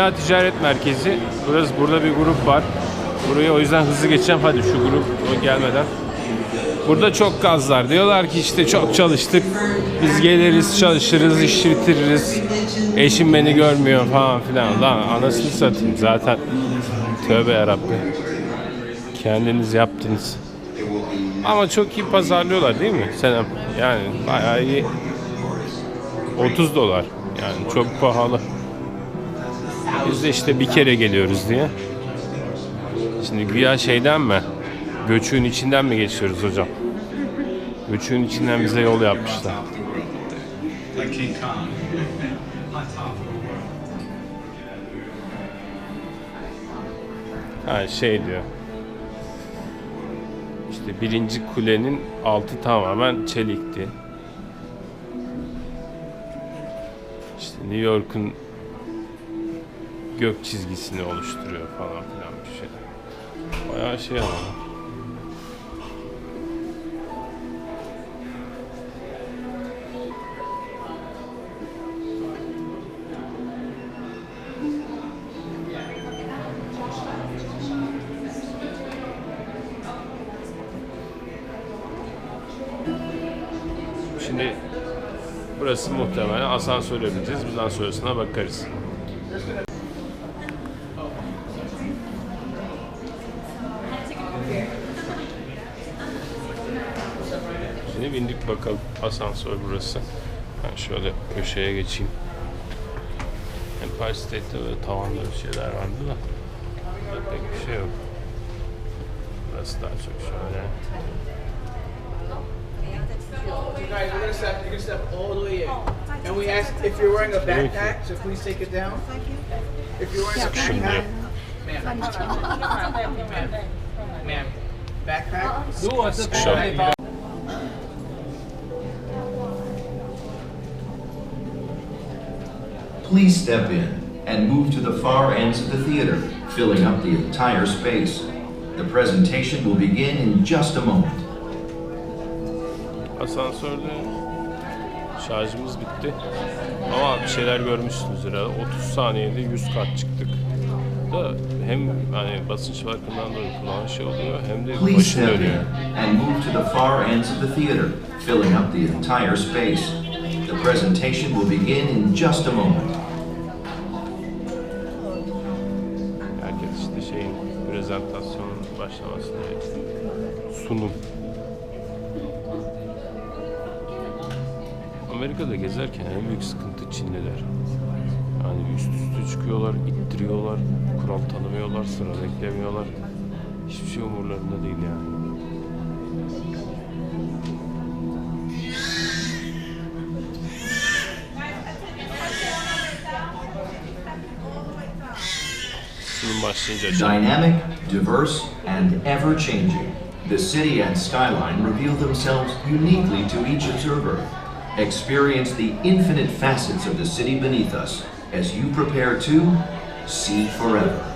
Dünya Ticaret Merkezi. Burası burada bir grup var. Buraya o yüzden hızlı geçeceğim. Hadi şu grup o gelmeden. Burada çok gazlar. Diyorlar ki işte çok çalıştık. Biz geliriz, çalışırız, iş bitiririz. Eşim beni görmüyor falan filan. Lan anasını satayım zaten. Tövbe yarabbi. Kendiniz yaptınız. Ama çok iyi pazarlıyorlar değil mi Senem? Yani bayağı iyi. 30 dolar. Yani çok pahalı. Biz de işte bir kere geliyoruz diye. Şimdi güya şeyden mi? Göçüğün içinden mi geçiyoruz hocam? Göçüğün içinden bize yol yapmışlar. Ha şey diyor. İşte birinci kulenin altı tamamen çelikti. İşte New York'un gök çizgisini oluşturuyor falan filan bir şey. Bayağı şey ama. Şimdi burası muhtemelen asansöre bineceğiz. Bundan sonrasına bakarız. Şimdi bindik bakalım. Asansör burası. Ben şöyle köşeye geçeyim. Empire State'de böyle tavanda bir şeyler vardı da. Burada pek bir şey yok. Burası daha çok şöyle. You guys, you're gonna step, you're gonna step all the way in. And we ask if you're wearing a backpack, so please take it down. If you're wearing a backpack, ma'am, ma'am, backpack. sıkışalım. Please step in and move to the far ends of the theater, filling up the entire space. The presentation will begin in just a moment. Asansörde şarjımız bitti. Ama bir şeyler görmüşsünüzdür herhalde. 30 saniyede 100 kat çıktık. Da hem hani basınç farkından dolayı kulağın şey oluyor hem de Please başın step in dönüyor. and move to the far ends of the theater, filling up the entire space. The presentation will begin in just a moment. Prezentasyonun başlamasını. Sunum. Amerika'da gezerken en büyük sıkıntı Çinliler. Yani üst üste çıkıyorlar, ittiriyorlar, kural tanımıyorlar, sıra beklemiyorlar. Hiçbir şey umurlarında değil yani. Dynamic, diverse, and ever changing, the city and skyline reveal themselves uniquely to each observer. Experience the infinite facets of the city beneath us as you prepare to see forever.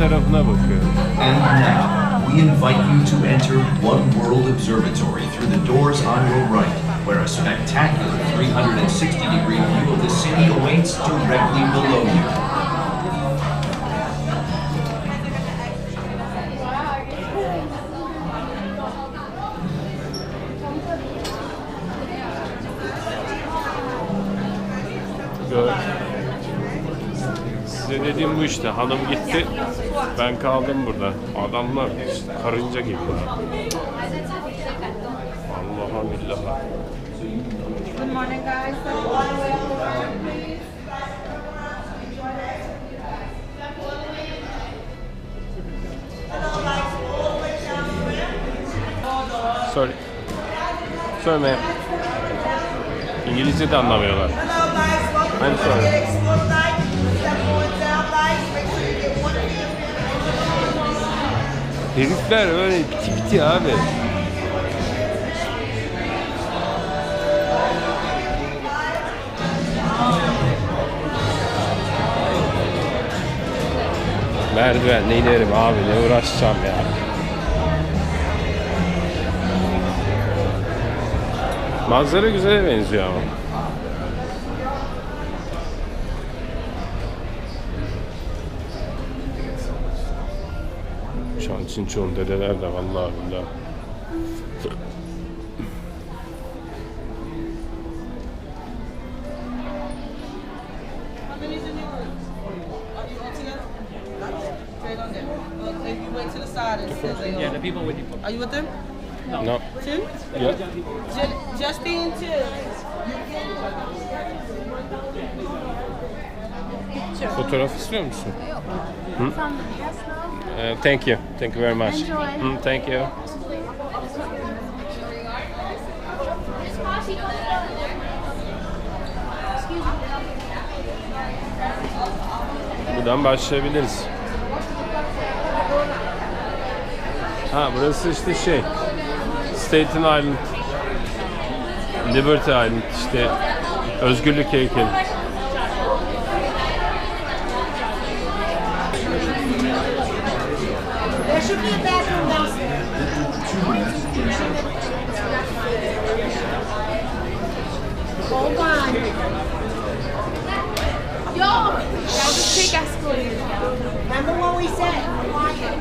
And now, we invite you to enter One World Observatory through the doors on your right, where a spectacular 360 degree view of the city awaits directly below you. Size dediğim bu işte. Hanım gitti. Ben kaldım burada. Adamlar işte karınca gibi ya. Allah'a billahi. Good morning, guys. Step all the way over, please. Sorry. Sorry ma'am. İngilizce de anlamıyorlar. I'm to sorry. Herifler öyle piti piti abi. Merdivenle inerim abi ne uğraşacağım ya. Manzara güzel benziyor ama. To the side, it says they Yeah, the people with you. Are you with them? No. Two? Ya. Ju- Justine, two. Fotoğraf istiyor musun? Hı? Eh, thank you. Thank you very much. Hı, thank you. Buradan başlayabiliriz. Ha burası işte şey. Staten Island. Liberty Island işte. Özgürlük heykeli. Should be a bathroom downstairs. Hold on. Yo! That was a quick escalator. Remember what we said? Quiet.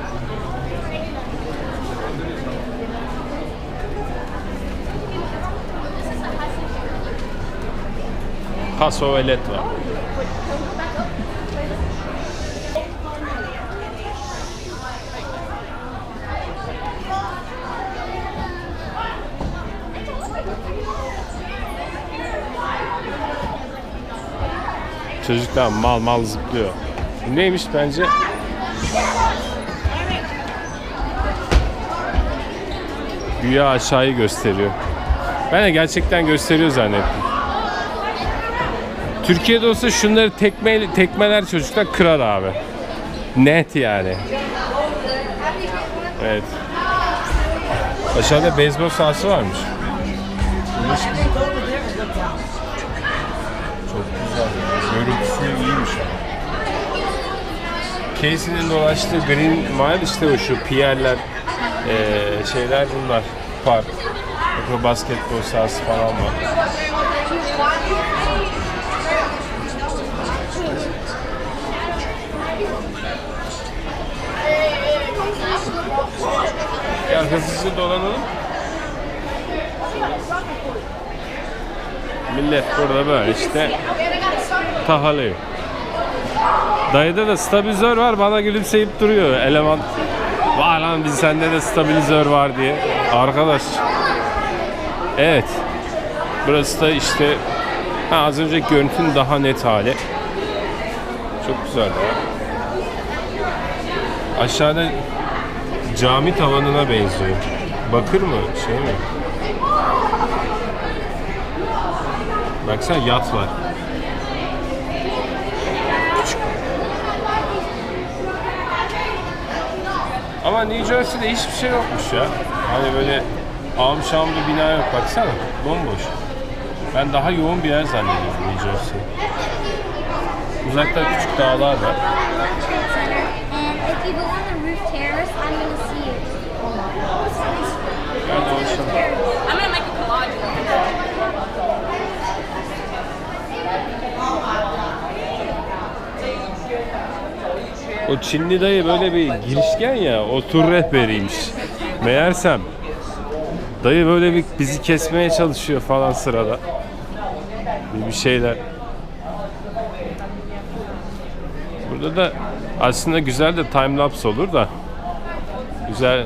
Paso velet Çocuklar mal mal zıplıyor. Neymiş bence? Güya aşağıyı gösteriyor. Ben de gerçekten gösteriyor zannettim. Türkiye'de olsa şunları tekme, tekmeler çocuklar kırar abi. Net yani. Evet. Aşağıda beyzbol sahası varmış. Çok Görüntüsü iyiymiş. Casey'nin dolaştığı Green Mile işte o şu pierler eee, şeyler bunlar. Park. Bakın basketbol sahası falan var. Ya hızlıca dolanalım. Millet burada böyle işte tahalıyor. Dayıda da stabilizör var bana gülümseyip duruyor eleman. Var lan biz sende de stabilizör var diye. Arkadaş. Evet. Burası da işte ha, az önceki görüntünün daha net hali. Çok güzel ya. Aşağıda cami tavanına benziyor. Bakır mı? Şey mi? Baksana yat var. Ama New Jersey'de hiçbir şey yokmuş ya. Hani böyle ağım şam bir bina yok baksana. Bomboş. Ben daha yoğun bir yer zannediyordum New Jersey. Uzakta küçük dağlar var. If you go on the roof terrace, I'm gonna see you. Gel dolaşalım. I'm gonna make a collage. O Çinli dayı böyle bir girişken ya, o tur rehberiymiş. Meğersem dayı böyle bir bizi kesmeye çalışıyor falan sırada. Bir, bir şeyler. Burada da aslında güzel de time lapse olur da. Güzel.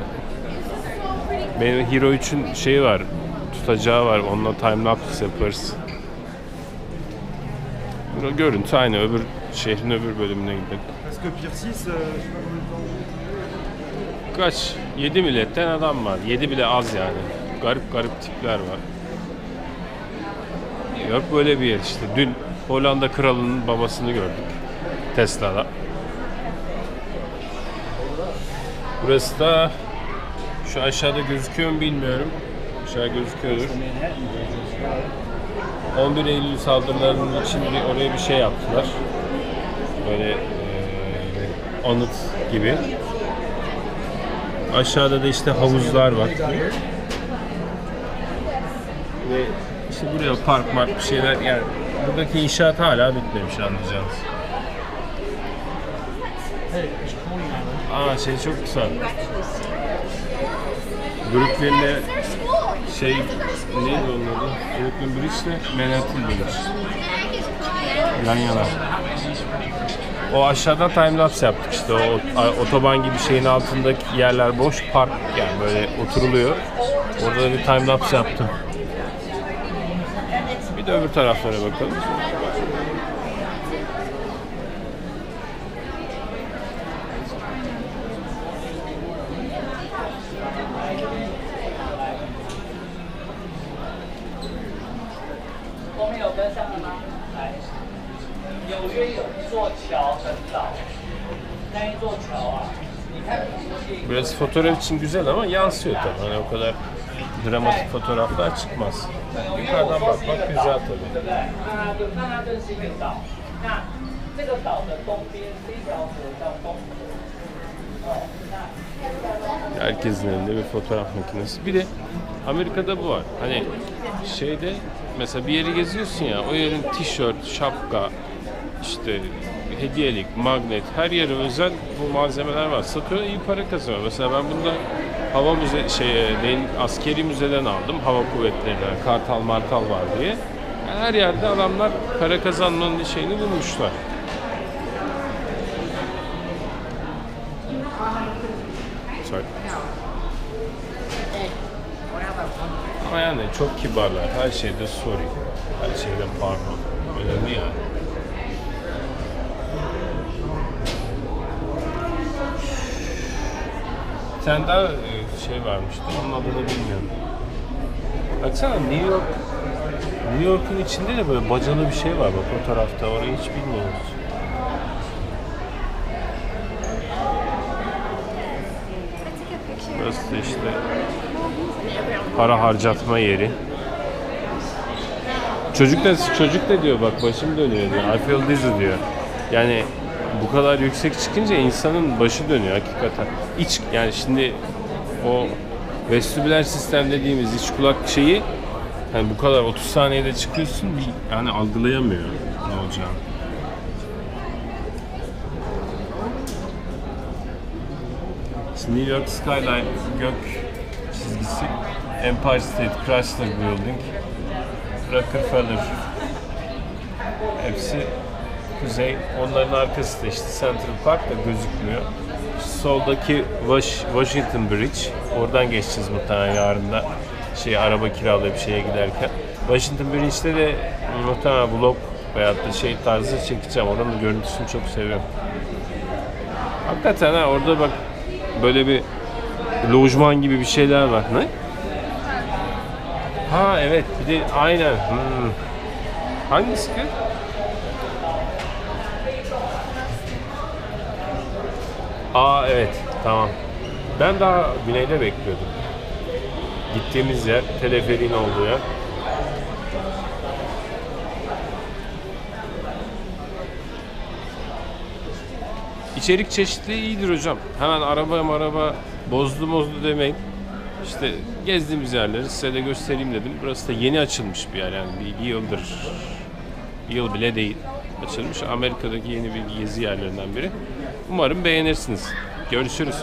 Benim Hero 3'ün şeyi var. Tutacağı var. Onunla time lapse yaparız. Görüntü aynı. Öbür şehrin öbür bölümüne gidelim. Que Pier 6, euh, je. Kaç? 7 milletten adam var. 7 bile az yani. Garip garip tipler var. Yok böyle bir yer işte. Dün Hollanda kralının babasını gördük. Tesla'da. Burası da şu aşağıda gözüküyor mu bilmiyorum. Aşağı gözüküyordur. 11 Eylül saldırılarının için bir, oraya bir şey yaptılar. Böyle anıt gibi. Aşağıda da işte havuzlar var. Ve işte buraya park mark bir şeyler yani buradaki inşaat hala bitmemiş anlayacağınız. Aa şey çok güzel. Brooklyn'le şey neydi onun adı? Brooklyn Bridge ile Manhattan Bridge. Yan yana. O aşağıdan time lapse yaptık işte o otoban gibi şeyin altındaki yerler boş park yani böyle oturuluyor. Orada da bir time lapse yaptım. Bir de öbür taraflara bakalım. Biraz fotoğraf için güzel ama yansıyor tabii. Hani o kadar dramatik fotoğraflar çıkmaz. Yukarıdan bakmak güzel tabii. 那对曼哈顿是一个岛，那这个岛的东边是一条河叫东河。哦，那 Herkesin elinde bir fotoğraf makinesi. Bir de Amerika'da bu var. Hani şeyde mesela bir yeri geziyorsun ya o yerin tişört, şapka, işte hediyelik, magnet her yere özel bu malzemeler var. Satıyor iyi para kazanıyor. Mesela ben bunda hava müze şeye askeri müzeden aldım. Hava kuvvetlerinden kartal martal var diye. Her yerde adamlar para kazanmanın şeyini bulmuşlar. Ama yani çok kibarlar. Her şeyde sorry. Her şeyde pardon. Önemli yani. Bir tane daha e, şey varmıştı. Onun adını bilmiyorum. Baksana New York New York'un içinde de böyle bacalı bir şey var bak o tarafta. Orayı hiç bilmiyoruz. Burası işte para harcatma yeri. Çocuk da çocuk da diyor bak başım dönüyor diyor. I feel dizzy diyor. Yani bu kadar yüksek çıkınca insanın başı dönüyor hakikaten. İç yani şimdi o vestibüler sistem dediğimiz iç kulak şeyi hani bu kadar 30 saniyede çıkıyorsun bir yani algılayamıyor ne olacağını. New York Skyline gök çizgisi Empire State Chrysler Building Rockefeller hepsi kuzey onların arkası da işte Central Park da gözükmüyor soldaki Wash- Washington Bridge oradan geçeceğiz muhtemelen yarın da şey araba kiralayıp şeye giderken Washington Bridge'de de muhtemelen vlog veyahut da şey tarzı çekeceğim oranın görüntüsünü çok seviyorum hakikaten ha orada bak böyle bir lojman gibi bir şeyler var ne? Ha evet bir de aynen. Hmm. Hangisi ki? Aa evet tamam. Ben daha güneyde bekliyordum. Gittiğimiz yer teleferiğin olduğu yer. içerik çeşitliliği iyidir hocam. Hemen araba araba bozdu bozdu demeyin. İşte gezdiğimiz yerleri size de göstereyim dedim. Burası da yeni açılmış bir yer yani bir, bir yıldır. Bir yıl bile değil açılmış. Amerika'daki yeni bir gezi yerlerinden biri. Umarım beğenirsiniz. Görüşürüz.